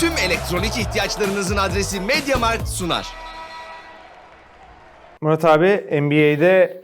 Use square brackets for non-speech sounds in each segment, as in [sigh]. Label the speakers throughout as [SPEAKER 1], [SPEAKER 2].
[SPEAKER 1] tüm elektronik ihtiyaçlarınızın adresi MediaMarkt sunar.
[SPEAKER 2] Murat abi NBA'de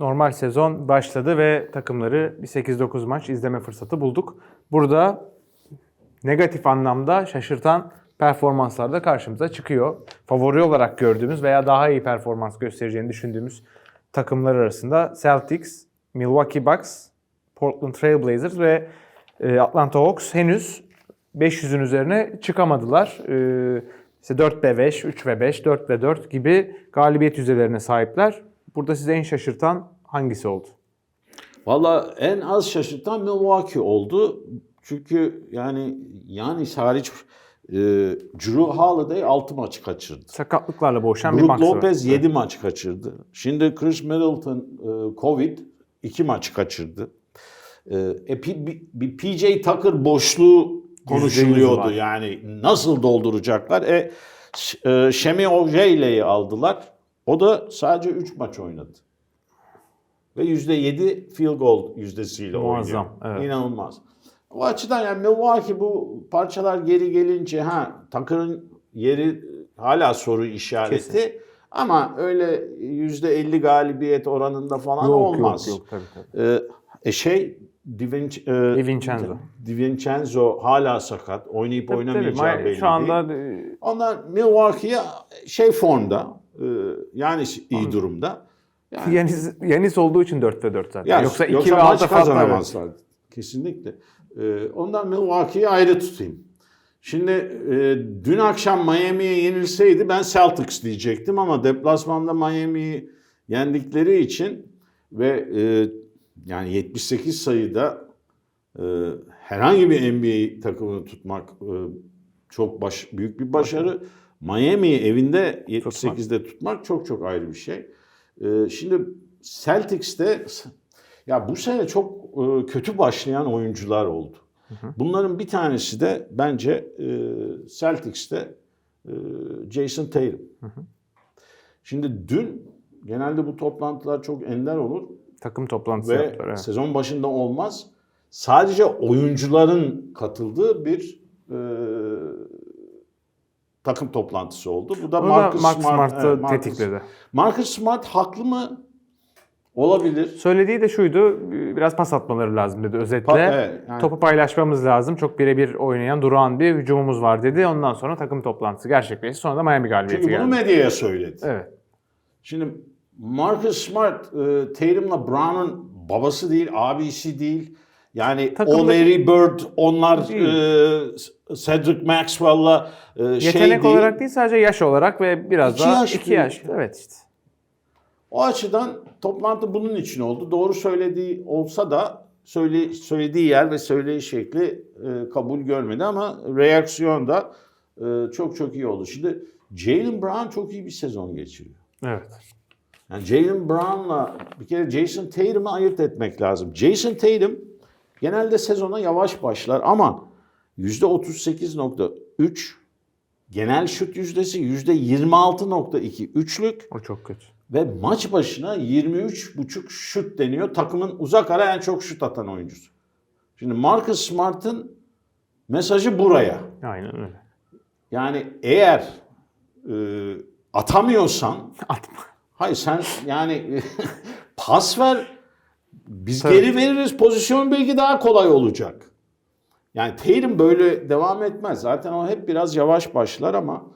[SPEAKER 2] normal sezon başladı ve takımları bir 8-9 maç izleme fırsatı bulduk. Burada negatif anlamda şaşırtan performanslar da karşımıza çıkıyor. Favori olarak gördüğümüz veya daha iyi performans göstereceğini düşündüğümüz takımlar arasında Celtics, Milwaukee Bucks, Portland Trail Blazers ve e, Atlanta Hawks henüz 500'ün üzerine çıkamadılar. E, işte 4 ve 5, 3 ve 5, 4 ve 4 gibi galibiyet yüzdelerine sahipler. Burada size en şaşırtan hangisi oldu?
[SPEAKER 3] Valla en az şaşırtan Milwaukee oldu. Çünkü yani yani hariç e, Drew Holiday 6 maç kaçırdı.
[SPEAKER 2] Sakatlıklarla boğuşan bir
[SPEAKER 3] Brook
[SPEAKER 2] Bucks var.
[SPEAKER 3] Lopez 7 maç kaçırdı. Şimdi Chris Middleton e, Covid 2 maç kaçırdı. E, e, bir, bir PJ Tucker boşluğu konuşuluyordu. Yani nasıl dolduracaklar? E, e, Şemi Ojeile'yi aldılar. O da sadece 3 maç oynadı. Ve %7 field goal yüzdesiyle
[SPEAKER 2] Muazzam,
[SPEAKER 3] oynuyor.
[SPEAKER 2] evet.
[SPEAKER 3] İnanılmaz. O açıdan yani Milwaukee bu parçalar geri gelince ha Tucker'ın yeri hala soru işareti.
[SPEAKER 2] Kesin.
[SPEAKER 3] Ama öyle %50 galibiyet oranında falan olmaz.
[SPEAKER 2] Yok, yok, tabii, tabii.
[SPEAKER 3] Ee, e şey Divin- e,
[SPEAKER 2] DiVincenzo.
[SPEAKER 3] DiVincenzo hala sakat. Oynayıp
[SPEAKER 2] Tabii,
[SPEAKER 3] oynamayacağı
[SPEAKER 2] tabii.
[SPEAKER 3] belli
[SPEAKER 2] Şu
[SPEAKER 3] değil.
[SPEAKER 2] anda e,
[SPEAKER 3] Onlar Milwaukee'ye şey formda. e, yani iyi durumda. Yani,
[SPEAKER 2] Yanis, Yanis olduğu için 4 ve 4 zaten.
[SPEAKER 3] ya,
[SPEAKER 2] yoksa 2
[SPEAKER 3] yoksa
[SPEAKER 2] ve
[SPEAKER 3] maç
[SPEAKER 2] 6 fazla.
[SPEAKER 3] kazanamazlar. Kesinlikle. Ee, ondan Milwaukee'yi ayrı tutayım. Şimdi e, dün akşam Miami'ye yenilseydi ben Celtics diyecektim ama deplasmanda Miami'yi yendikleri için ve e, yani 78 sayıda e, herhangi bir NBA takımını tutmak e, çok baş, büyük bir başarı. Miami'yi evinde 78'de tutmak çok çok ayrı bir şey. E, şimdi Celtics'te ya bu sene çok e, kötü başlayan oyuncular oldu. Bunların bir tanesi de bence e, Celtics'te e, Jason Tatum. Şimdi dün genelde bu toplantılar çok ender olur
[SPEAKER 2] Takım toplantısı
[SPEAKER 3] ve
[SPEAKER 2] yaptılar. evet.
[SPEAKER 3] sezon başında olmaz. Sadece oyuncuların katıldığı bir e, takım toplantısı oldu. Bu da
[SPEAKER 2] Bunu
[SPEAKER 3] Marcus Smart,
[SPEAKER 2] Smart'ı
[SPEAKER 3] evet, Marcus-
[SPEAKER 2] tetikledi.
[SPEAKER 3] Marcus Smart haklı mı? Olabilir.
[SPEAKER 2] Söylediği de şuydu, biraz pas atmaları lazım dedi özetle.
[SPEAKER 3] Pa- evet, yani-
[SPEAKER 2] Topu paylaşmamız lazım. Çok birebir oynayan, durağan bir hücumumuz var dedi. Ondan sonra takım toplantısı gerçekleşti. Sonra da Miami galibiyeti
[SPEAKER 3] Çünkü bunu
[SPEAKER 2] geldi.
[SPEAKER 3] medyaya söyledi.
[SPEAKER 2] Evet.
[SPEAKER 3] Şimdi Marcus Smart, e, Tatum'la Brown'un babası değil, abisi değil. Yani
[SPEAKER 2] Takımda-
[SPEAKER 3] o Larry Bird, onlar e, Cedric Maxwell'la e, şey
[SPEAKER 2] Yetenek
[SPEAKER 3] değil.
[SPEAKER 2] olarak değil sadece yaş olarak ve biraz
[SPEAKER 3] İki
[SPEAKER 2] daha
[SPEAKER 3] yaş
[SPEAKER 2] 2
[SPEAKER 3] büyük.
[SPEAKER 2] yaş. Evet işte.
[SPEAKER 3] O açıdan toplantı bunun için oldu. Doğru söylediği olsa da söyle, söylediği yer ve söyleyiş şekli e, kabul görmedi ama reaksiyon da e, çok çok iyi oldu. Şimdi Jalen Brown çok iyi bir sezon geçiriyor.
[SPEAKER 2] Evet.
[SPEAKER 3] Yani Jalen Brown'la bir kere Jason Tatum'u ayırt etmek lazım. Jason Tatum genelde sezona yavaş başlar ama %38.3 genel şut yüzdesi %26.2 üçlük
[SPEAKER 2] O çok kötü.
[SPEAKER 3] ve maç başına 23.5 şut deniyor. Takımın uzak ara en çok şut atan oyuncusu. Şimdi Marcus Smart'ın mesajı buraya.
[SPEAKER 2] Aynen öyle.
[SPEAKER 3] Yani eğer e, atamıyorsan [laughs]
[SPEAKER 2] Atma.
[SPEAKER 3] Hayır sen yani [laughs] pas ver. Biz
[SPEAKER 2] Tabii.
[SPEAKER 3] geri veririz. Pozisyon belki daha kolay olacak. Yani Tatum böyle devam etmez. Zaten o hep biraz yavaş başlar ama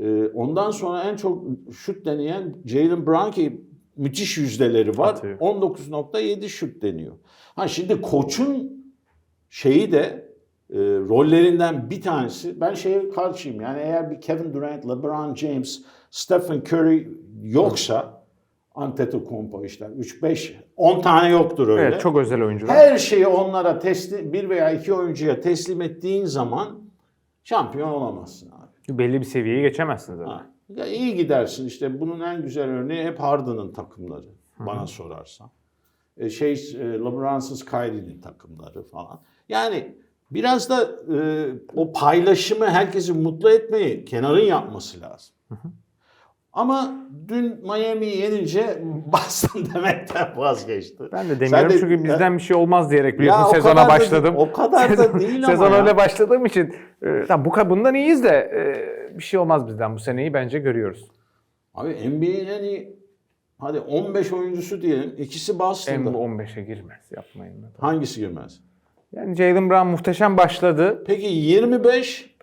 [SPEAKER 3] e, ondan sonra en çok şut deneyen Jalen Brown ki müthiş yüzdeleri var.
[SPEAKER 2] Atıyor.
[SPEAKER 3] 19.7 şut deniyor. Ha şimdi koçun şeyi de e, rollerinden bir tanesi ben şeye karşıyım. Yani eğer bir Kevin Durant, LeBron James, Stephen Curry yoksa Antetokounmpo işte 3 5 10 tane yoktur öyle.
[SPEAKER 2] Evet çok özel oyuncular.
[SPEAKER 3] Her şeyi onlara teslim bir veya iki oyuncuya teslim ettiğin zaman şampiyon olamazsın abi.
[SPEAKER 2] Belli bir seviyeyi geçemezsin zaten.
[SPEAKER 3] Ha. Ya iyi gidersin işte bunun en güzel örneği hep Harden'ın takımları bana sorarsan. E, şey e, LeBron'suz Kyrie'nin takımları falan. Yani biraz da e, o paylaşımı herkesi mutlu etmeyi kenarın yapması lazım. Ama dün Miami'yi yenince [laughs] Boston demekten vazgeçti.
[SPEAKER 2] Ben de demiyorum
[SPEAKER 3] de-
[SPEAKER 2] çünkü bizden bir şey olmaz diyerek biliyorsun sezona
[SPEAKER 3] kadar da-
[SPEAKER 2] başladım.
[SPEAKER 3] o kadar da [laughs] değil ama
[SPEAKER 2] Sezon
[SPEAKER 3] ya.
[SPEAKER 2] öyle başladığım için e, bu bundan iyiyiz de e, bir şey olmaz bizden bu seneyi bence görüyoruz.
[SPEAKER 3] Abi NBA'nin en iyi hadi 15 oyuncusu diyelim. İkisi
[SPEAKER 2] En
[SPEAKER 3] Boston'da.
[SPEAKER 2] bu 15'e girmez yapmayın.
[SPEAKER 3] Hangisi girmez?
[SPEAKER 2] Yani Jalen Brown muhteşem başladı.
[SPEAKER 3] Peki 25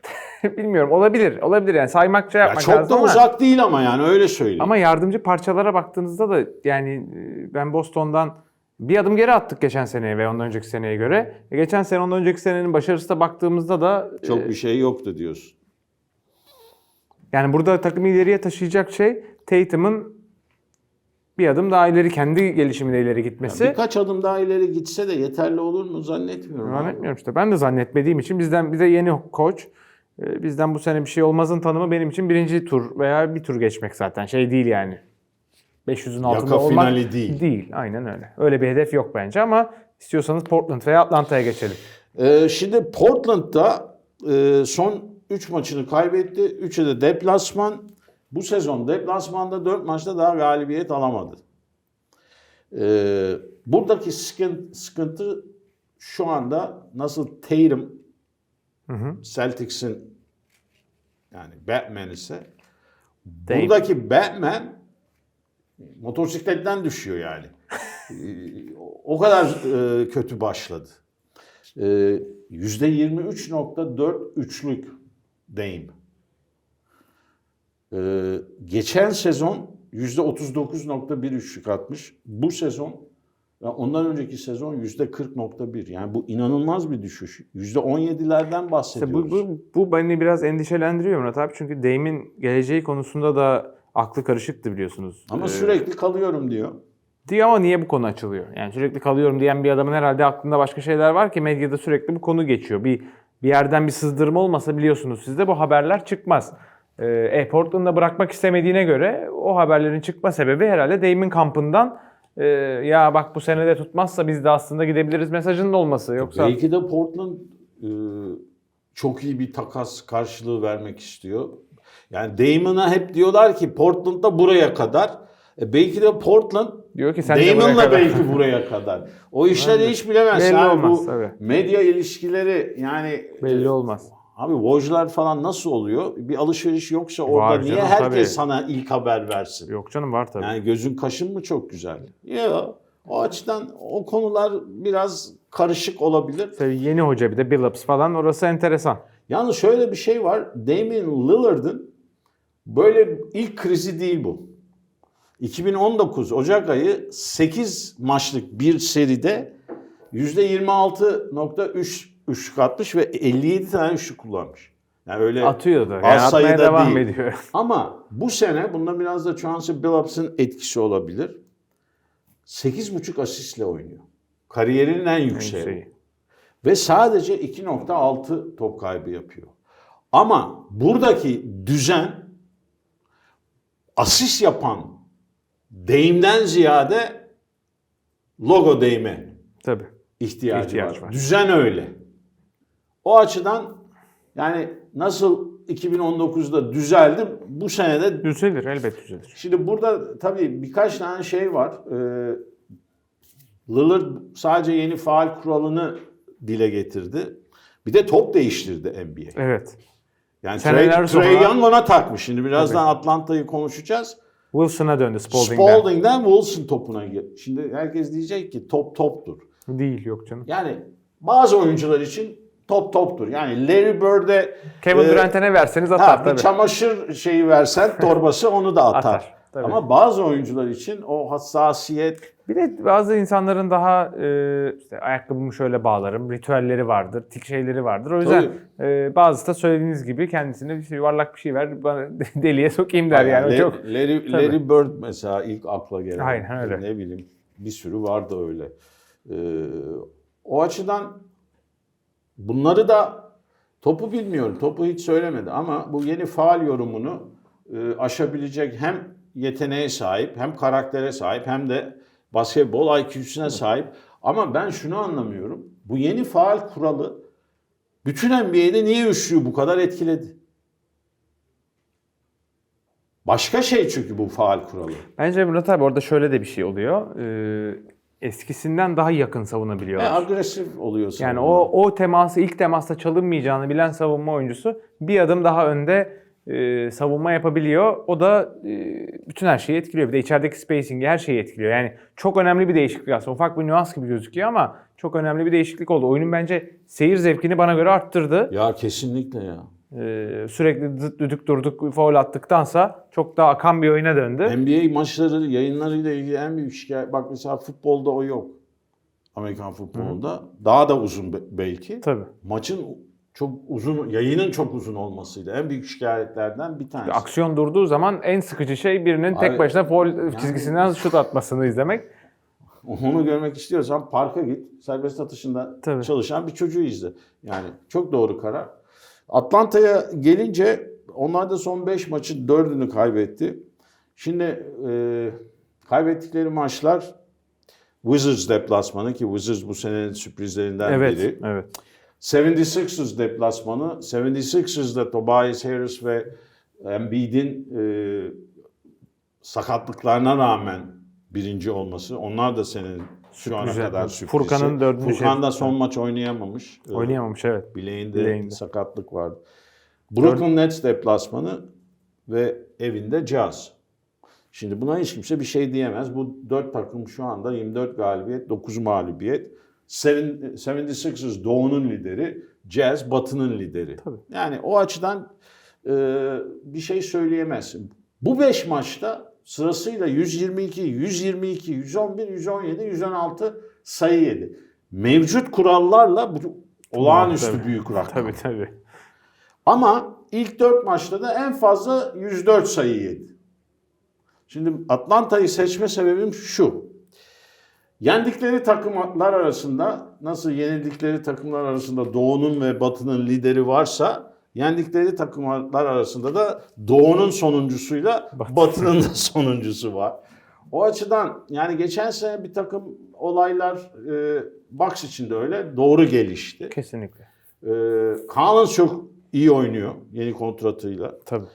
[SPEAKER 3] [laughs]
[SPEAKER 2] Bilmiyorum olabilir. Olabilir yani saymakça
[SPEAKER 3] ya
[SPEAKER 2] yapmak
[SPEAKER 3] çok
[SPEAKER 2] lazım
[SPEAKER 3] da
[SPEAKER 2] ama,
[SPEAKER 3] uzak değil ama yani öyle söyleyeyim.
[SPEAKER 2] ama yardımcı parçalara baktığınızda da yani e, ben Boston'dan bir adım geri attık geçen seneye ve ondan önceki seneye göre. E, geçen sene ondan önceki senenin başarısına baktığımızda da e,
[SPEAKER 3] çok bir şey yoktu diyorsun.
[SPEAKER 2] Yani burada takımı ileriye taşıyacak şey Tatum'un bir adım daha ileri kendi gelişimine ileri gitmesi.
[SPEAKER 3] Birkaç adım daha ileri gitse de yeterli olur mu zannetmiyorum. abi.
[SPEAKER 2] Zannetmiyorum işte. Ben de zannetmediğim için bizden bize yeni koç e, bizden bu sene bir şey olmazın tanımı benim için birinci tur veya bir tur geçmek zaten. Şey değil yani. 500'ün altında
[SPEAKER 3] Yaka
[SPEAKER 2] olmak
[SPEAKER 3] finali değil.
[SPEAKER 2] Değil. Aynen öyle. Öyle bir hedef yok bence ama istiyorsanız Portland veya Atlanta'ya geçelim.
[SPEAKER 3] Ee, şimdi Portland'da e, son 3 maçını kaybetti. 3'ü de deplasman. Bu sezon deplasmanda 4 maçta daha galibiyet alamadı. Ee, buradaki sıkıntı, sıkıntı şu anda nasıl Tatum
[SPEAKER 2] Hı hı.
[SPEAKER 3] Celtics'in yani Batman ise
[SPEAKER 2] Dame.
[SPEAKER 3] buradaki Batman motosikletten düşüyor yani. Ee, o kadar e, kötü başladı. Ee, %23.4 üçlük Dame. Ee, geçen sezon %39.1 üçlük atmış. Bu sezon ve ondan önceki sezon %40.1. Yani bu inanılmaz bir düşüş. %17'lerden
[SPEAKER 2] İşte
[SPEAKER 3] bahsediyoruz.
[SPEAKER 2] bu, bu, bu beni biraz endişelendiriyor Murat abi. Çünkü Dame'in geleceği konusunda da aklı karışıktı biliyorsunuz.
[SPEAKER 3] Ama
[SPEAKER 2] Ee,
[SPEAKER 3] sürekli kalıyorum diyor.
[SPEAKER 2] Diyor ama niye bu konu açılıyor? Yani sürekli kalıyorum diyen bir adamın herhalde aklında başka şeyler var ki medyada sürekli bu konu geçiyor. Bir bir yerden bir sızdırma olmasa biliyorsunuz sizde bu haberler çıkmaz. Ee, e, Portland'da bırakmak istemediğine göre o haberlerin çıkma sebebi herhalde Damon kampından e, ya bak bu senede tutmazsa biz de aslında gidebiliriz mesajının olması. Yoksa
[SPEAKER 3] Belki de Portland e, çok iyi bir takas karşılığı vermek istiyor. Yani Damon'a hep diyorlar ki Portland'da buraya kadar. E belki de Portland
[SPEAKER 2] diyor ki sen de
[SPEAKER 3] Damon'la belki buraya kadar. O [laughs] işleri hiç bilemezsin.
[SPEAKER 2] Belli
[SPEAKER 3] abi.
[SPEAKER 2] olmaz,
[SPEAKER 3] Bu
[SPEAKER 2] tabii.
[SPEAKER 3] medya ilişkileri yani
[SPEAKER 2] belli
[SPEAKER 3] e,
[SPEAKER 2] olmaz.
[SPEAKER 3] Abi Woj'lar falan nasıl oluyor? Bir alışveriş yoksa orada
[SPEAKER 2] Var
[SPEAKER 3] niye
[SPEAKER 2] canım,
[SPEAKER 3] herkes
[SPEAKER 2] tabii.
[SPEAKER 3] sana ilk haber versin?
[SPEAKER 2] Yok canım var tabii.
[SPEAKER 3] Yani gözün kaşın mı çok güzel? Ya o açıdan o konular biraz karışık olabilir.
[SPEAKER 2] Tabii yeni hoca bir de Billups falan orası enteresan.
[SPEAKER 3] Yalnız şöyle bir şey var. Damian Lillard'ın böyle ilk krizi değil bu. 2019 Ocak ayı 8 maçlık bir seride %26.3 üçlük atmış ve 57 tane üçlük kullanmış. Yani öyle
[SPEAKER 2] Atıyor da.
[SPEAKER 3] az
[SPEAKER 2] Yani atmaya
[SPEAKER 3] sayıda
[SPEAKER 2] devam
[SPEAKER 3] değil.
[SPEAKER 2] ediyor. [laughs]
[SPEAKER 3] Ama bu sene bunda biraz da Chauncey Billups'ın etkisi olabilir. 8.5 asistle oynuyor. Kariyerinin en yükseği.
[SPEAKER 2] Şey.
[SPEAKER 3] Ve sadece 2.6 top kaybı yapıyor. Ama buradaki düzen asist yapan Dame'den ziyade logo Dame'e
[SPEAKER 2] Tabii.
[SPEAKER 3] ihtiyacı
[SPEAKER 2] İhtiyaç
[SPEAKER 3] var.
[SPEAKER 2] var.
[SPEAKER 3] Düzen öyle. O açıdan yani nasıl 2019'da düzeldi bu senede
[SPEAKER 2] Düzelir elbet düzelir.
[SPEAKER 3] Şimdi burada tabii birkaç tane şey var. Ee, Lillard sadece yeni faal kuralını dile getirdi. Bir de top değiştirdi NBA.
[SPEAKER 2] Evet.
[SPEAKER 3] Yani Trey, Trey Young ona takmış. Şimdi birazdan Atlanta'yı konuşacağız.
[SPEAKER 2] Wilson'a döndü Spalding'den.
[SPEAKER 3] Spalding'den Wilson topuna gir. Şimdi herkes diyecek ki top toptur.
[SPEAKER 2] Değil yok canım.
[SPEAKER 3] Yani bazı oyuncular için top toptur. Yani Larry Bird'e
[SPEAKER 2] Kevin
[SPEAKER 3] e,
[SPEAKER 2] Durant'e ne verseniz
[SPEAKER 3] Ha,
[SPEAKER 2] atar
[SPEAKER 3] bir
[SPEAKER 2] tabii.
[SPEAKER 3] çamaşır şeyi versen [laughs] torbası onu da atar.
[SPEAKER 2] Atar, tabii.
[SPEAKER 3] Ama bazı oyuncular için o hassasiyet
[SPEAKER 2] Bir de bazı insanların daha e, işte ayakkabımı şöyle bağlarım, ritüelleri vardır, tik şeyleri vardır. O yüzden e, bazısı da söylediğiniz gibi kendisine bir şey, yuvarlak bir şey ver, bana [laughs] deliye sokayım der yani. O
[SPEAKER 3] Larry,
[SPEAKER 2] çok
[SPEAKER 3] Larry,
[SPEAKER 2] Tabii.
[SPEAKER 3] Larry Bird mesela ilk akla gelen.
[SPEAKER 2] Aynen öyle.
[SPEAKER 3] Ne bileyim bir sürü vardı öyle. Ee, o açıdan bunları da topu bilmiyorum. Topu hiç söylemedi ama bu yeni faal yorumunu e, aşabilecek hem yeteneğe sahip hem karaktere sahip hem de basketbol IQ'suna sahip. Ama ben şunu anlamıyorum. Bu yeni faal kuralı bütün NBA'de niye üçlüyü bu kadar etkiledi? Başka şey çünkü bu faal kuralı.
[SPEAKER 2] Bence Murat abi orada şöyle de bir şey oluyor. Ee, eskisinden daha yakın savunabiliyorlar.
[SPEAKER 3] E, agresif oluyorsun.
[SPEAKER 2] Yani o o teması ilk temasta çalınmayacağını bilen savunma oyuncusu bir adım daha önde e, savunma yapabiliyor. O da e, bütün her şeyi etkiliyor. Bir de içerideki spacing'i her şeyi etkiliyor. Yani çok önemli bir değişiklik aslında. Ufak bir nüans gibi gözüküyor ama çok önemli bir değişiklik oldu. Oyunun bence seyir zevkini bana göre arttırdı.
[SPEAKER 3] Ya kesinlikle ya.
[SPEAKER 2] Ee, sürekli düdük durduk faul attıktansa çok daha akan bir oyuna döndü.
[SPEAKER 3] NBA maçları yayınlarıyla ilgili en büyük şikayet. Bak mesela futbolda o yok. Amerikan futbolunda. Daha da uzun be- belki.
[SPEAKER 2] Tabii.
[SPEAKER 3] Maçın çok uzun, yayının çok uzun olmasıyla en büyük şikayetlerden bir tanesi.
[SPEAKER 2] Aksiyon durduğu zaman en sıkıcı şey birinin tek
[SPEAKER 3] Abi,
[SPEAKER 2] başına foul çizgisinden [laughs] şut atmasını izlemek.
[SPEAKER 3] Onu görmek istiyorsan parka git. Serbest atışında
[SPEAKER 2] Tabii.
[SPEAKER 3] çalışan bir çocuğu izle. Yani çok doğru karar. Atlanta'ya gelince onlar da son 5 maçın 4'ünü kaybetti. Şimdi e, kaybettikleri maçlar Wizards deplasmanı ki Wizards bu senenin sürprizlerinden
[SPEAKER 2] Evet,
[SPEAKER 3] biri.
[SPEAKER 2] evet.
[SPEAKER 3] 76ers deplasmanı. 76ers'da Tobias Harris ve Embiid'in e, sakatlıklarına rağmen birinci olması. Onlar da senin şu ana
[SPEAKER 2] Sürpriz
[SPEAKER 3] kadar
[SPEAKER 2] yapmış.
[SPEAKER 3] sürprizi.
[SPEAKER 2] Furkan'ın dördüncü
[SPEAKER 3] Furkan da son maç oynayamamış. E,
[SPEAKER 2] Oynayamamış evet.
[SPEAKER 3] Bileğinde,
[SPEAKER 2] Bileğinde.
[SPEAKER 3] sakatlık vardı. Brooklyn Nets deplasmanı ve evinde Jazz. Şimdi buna hiç kimse bir şey diyemez. Bu dört takım şu anda 24 galibiyet, 9 mağlubiyet. Seven- 76ers Doğu'nun lideri, Jazz Batı'nın lideri.
[SPEAKER 2] Tabii.
[SPEAKER 3] Yani o açıdan e, bir şey söyleyemezsin. Bu 5 maçta sırasıyla 122, 122, 111, 117, 116 sayı yedi. Mevcut kurallarla bu olağanüstü
[SPEAKER 2] Tabii.
[SPEAKER 3] büyük rakam.
[SPEAKER 2] Tabii tabii.
[SPEAKER 3] Ama ilk 4 maçta da en fazla 104 sayı yedi. Şimdi Atlanta'yı seçme sebebim şu. Yendikleri takımlar arasında nasıl yenildikleri takımlar arasında Doğu'nun ve Batı'nın lideri varsa yendikleri takımlar arasında da Doğu'nun sonuncusuyla Batı'nın da sonuncusu var. O açıdan yani geçen sene bir takım olaylar e, Bucks için de öyle doğru gelişti.
[SPEAKER 2] Kesinlikle.
[SPEAKER 3] Ee, Collins çok iyi oynuyor yeni kontratıyla.
[SPEAKER 2] Tabii.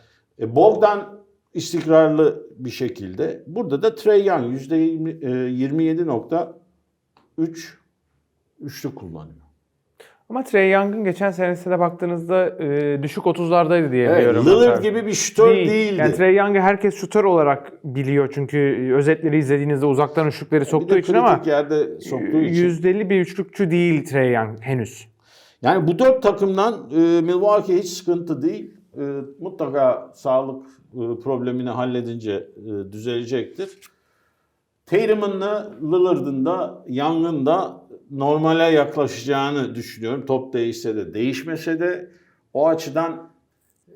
[SPEAKER 3] E, Bogdan istikrarlı bir şekilde. Burada da Trey Young %27.3 üçlü kullanıyor.
[SPEAKER 2] Ama Trey Young'ın geçen senesine baktığınızda e, düşük 30'lardaydı diye
[SPEAKER 3] Evet,
[SPEAKER 2] biliyorum.
[SPEAKER 3] Lillard
[SPEAKER 2] Hatta.
[SPEAKER 3] gibi bir şütör
[SPEAKER 2] Değil.
[SPEAKER 3] değildi.
[SPEAKER 2] Yani Trey Young'ı herkes şutör olarak biliyor çünkü özetleri izlediğinizde uzaktan üçlükleri soktuğu için ama
[SPEAKER 3] yerde soktuğu için.
[SPEAKER 2] yüzdeli bir üçlükçü değil Trey Young henüz.
[SPEAKER 3] Yani bu dört takımdan e, Milwaukee hiç sıkıntı değil. E, mutlaka sağlık e, problemini halledince e, düzelecektir. Tatum'un da Lillard'ın da Young'ın da normale yaklaşacağını düşünüyorum. Top değişse de değişmese de o açıdan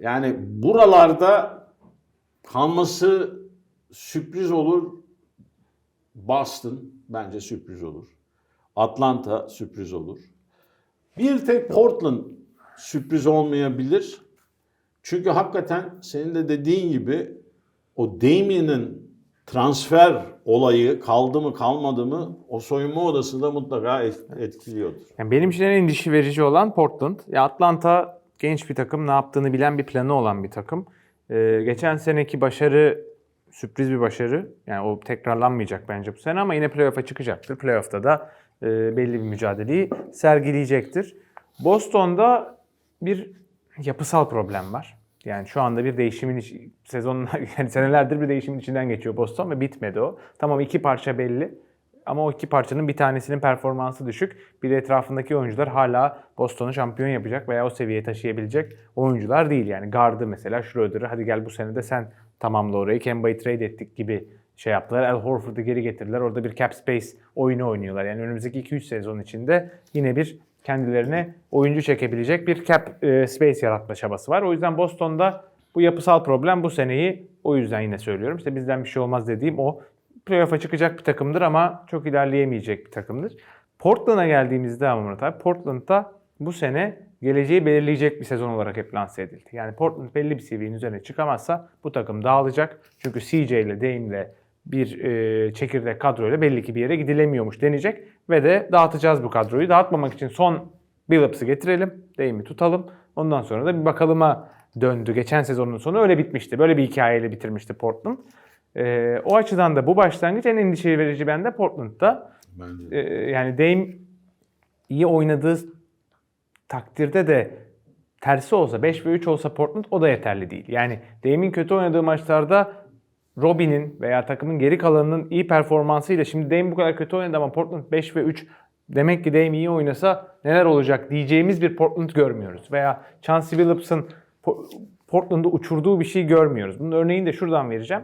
[SPEAKER 3] yani buralarda kalması sürpriz olur. Boston bence sürpriz olur. Atlanta sürpriz olur. Bir tek Portland sürpriz olmayabilir. Çünkü hakikaten senin de dediğin gibi o Damien'in transfer olayı kaldı mı kalmadı mı o soyunma odası da mutlaka et- etkiliyordur.
[SPEAKER 2] Yani benim için en endişe verici olan Portland. Ya Atlanta genç bir takım, ne yaptığını bilen bir planı olan bir takım. Ee, geçen seneki başarı sürpriz bir başarı. Yani o tekrarlanmayacak bence bu sene ama yine playoff'a çıkacaktır. Playoff'ta da e, belli bir mücadeleyi sergileyecektir. Boston'da bir yapısal problem var. Yani şu anda bir değişimin sezonun [laughs] yani senelerdir bir değişimin içinden geçiyor Boston ve bitmedi o. Tamam iki parça belli. Ama o iki parçanın bir tanesinin performansı düşük. Bir de etrafındaki oyuncular hala Boston'u şampiyon yapacak veya o seviyeye taşıyabilecek oyuncular değil. Yani gardı mesela Schroeder'ı hadi gel bu sene de sen tamamla orayı. Kemba'yı trade ettik gibi şey yaptılar. Al Horford'u geri getirdiler. Orada bir cap space oyunu oynuyorlar. Yani önümüzdeki 2-3 sezon içinde yine bir kendilerine oyuncu çekebilecek bir cap e, space yaratma çabası var. O yüzden Boston'da bu yapısal problem bu seneyi o yüzden yine söylüyorum. İşte bizden bir şey olmaz dediğim o playoff'a çıkacak bir takımdır ama çok ilerleyemeyecek bir takımdır. Portland'a geldiğimizde ama Murat abi, Portland'da bu sene geleceği belirleyecek bir sezon olarak hep lanse edildi. Yani Portland belli bir seviyenin üzerine çıkamazsa bu takım dağılacak. Çünkü CJ ile Dame ile bir e, çekirdek kadroyla belli ki bir yere gidilemiyormuş denecek ve de dağıtacağız bu kadroyu. Dağıtmamak için son Billups'ı getirelim. Dame'i tutalım. Ondan sonra da bir bakalıma döndü. Geçen sezonun sonu öyle bitmişti. Böyle bir hikayeyle bitirmişti Portland. Ee, o açıdan da bu başlangıç en endişe verici bende Portland'da.
[SPEAKER 3] Bence.
[SPEAKER 2] Ee, yani Dame iyi oynadığı takdirde de tersi olsa 5 ve 3 olsa Portland o da yeterli değil. Yani Dame'in kötü oynadığı maçlarda Robin'in veya takımın geri kalanının iyi performansıyla şimdi Dame bu kadar kötü oynadı ama Portland 5 ve 3 demek ki Dame iyi oynasa neler olacak diyeceğimiz bir Portland görmüyoruz. Veya Chauncey Billups'ın Po- Portland'ı uçurduğu bir şey görmüyoruz. Bunun örneğini de şuradan vereceğim.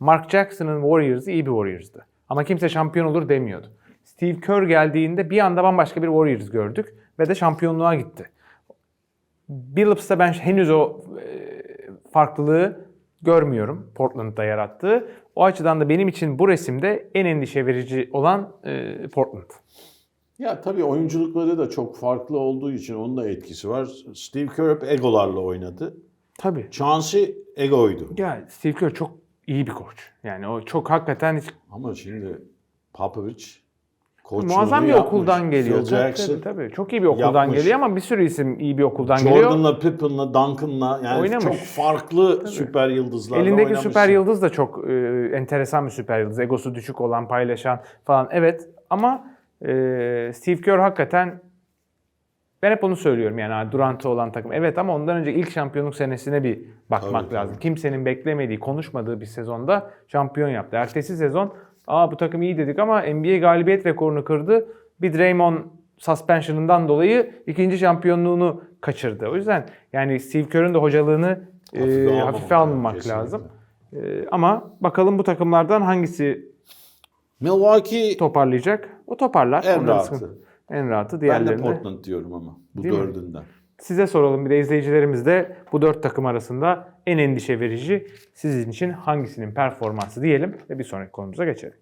[SPEAKER 2] Mark Jackson'ın Warriors'ı iyi bir Warriors'dı. Ama kimse şampiyon olur demiyordu. Steve Kerr geldiğinde bir anda bambaşka bir Warriors gördük ve de şampiyonluğa gitti. Billups'ta ben henüz o e, farklılığı görmüyorum Portland'da yarattığı. O açıdan da benim için bu resimde en endişe verici olan e, Portland.
[SPEAKER 3] Ya tabii oyunculukları da çok farklı olduğu için onun da etkisi var. Steve Kerr hep egolarla oynadı.
[SPEAKER 2] Tabii.
[SPEAKER 3] Chauncey egoydu.
[SPEAKER 2] Ya Steve Kerr çok iyi bir koç. Yani o çok hakikaten hiç
[SPEAKER 3] Ama şimdi Popovich koçluğunu
[SPEAKER 2] muazzam bir
[SPEAKER 3] yapmış.
[SPEAKER 2] okuldan geliyor.
[SPEAKER 3] Phil
[SPEAKER 2] Tabii,
[SPEAKER 3] Jackson
[SPEAKER 2] tabii, tabii. Çok iyi bir okuldan
[SPEAKER 3] yapmış.
[SPEAKER 2] geliyor ama bir sürü isim iyi bir okuldan geliyor.
[SPEAKER 3] Jordan'la, Pippen'la, Duncan'la yani
[SPEAKER 2] Oynamış.
[SPEAKER 3] çok farklı süper yıldızlarla
[SPEAKER 2] Elindeki süper yıldız da çok e, enteresan bir süper yıldız. Egosu düşük olan, paylaşan falan. Evet ama e, Steve Kerr hakikaten ben hep onu söylüyorum yani Durant'ı olan takım. Evet ama ondan önce ilk şampiyonluk senesine bir bakmak
[SPEAKER 3] Tabii,
[SPEAKER 2] lazım. Kimsenin beklemediği, konuşmadığı bir sezonda şampiyon yaptı. Ertesi sezon aa bu takım iyi dedik ama NBA galibiyet rekorunu kırdı. Bir Draymond suspension'ından dolayı ikinci şampiyonluğunu kaçırdı. O yüzden yani Steve Kerr'ün de hocalığını e,
[SPEAKER 3] Hafife almamak
[SPEAKER 2] hafife almamak
[SPEAKER 3] kesinlikle.
[SPEAKER 2] lazım. E, ama bakalım bu takımlardan hangisi
[SPEAKER 3] Milwaukee
[SPEAKER 2] toparlayacak? O toparlar.
[SPEAKER 3] en
[SPEAKER 2] Ondan
[SPEAKER 3] rahatı.
[SPEAKER 2] sıkıntı- En rahatı
[SPEAKER 3] Ben de
[SPEAKER 2] diğerlerinde.
[SPEAKER 3] Portland diyorum ama bu
[SPEAKER 2] Değil mi? Size soralım bir de izleyicilerimiz de bu dört takım arasında en endişe verici sizin için hangisinin performansı diyelim ve bir sonraki konumuza geçelim.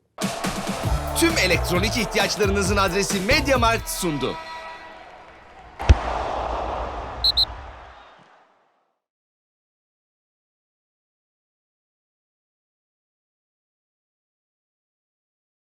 [SPEAKER 1] Tüm elektronik ihtiyaçlarınızın adresi MediaMarkt sundu.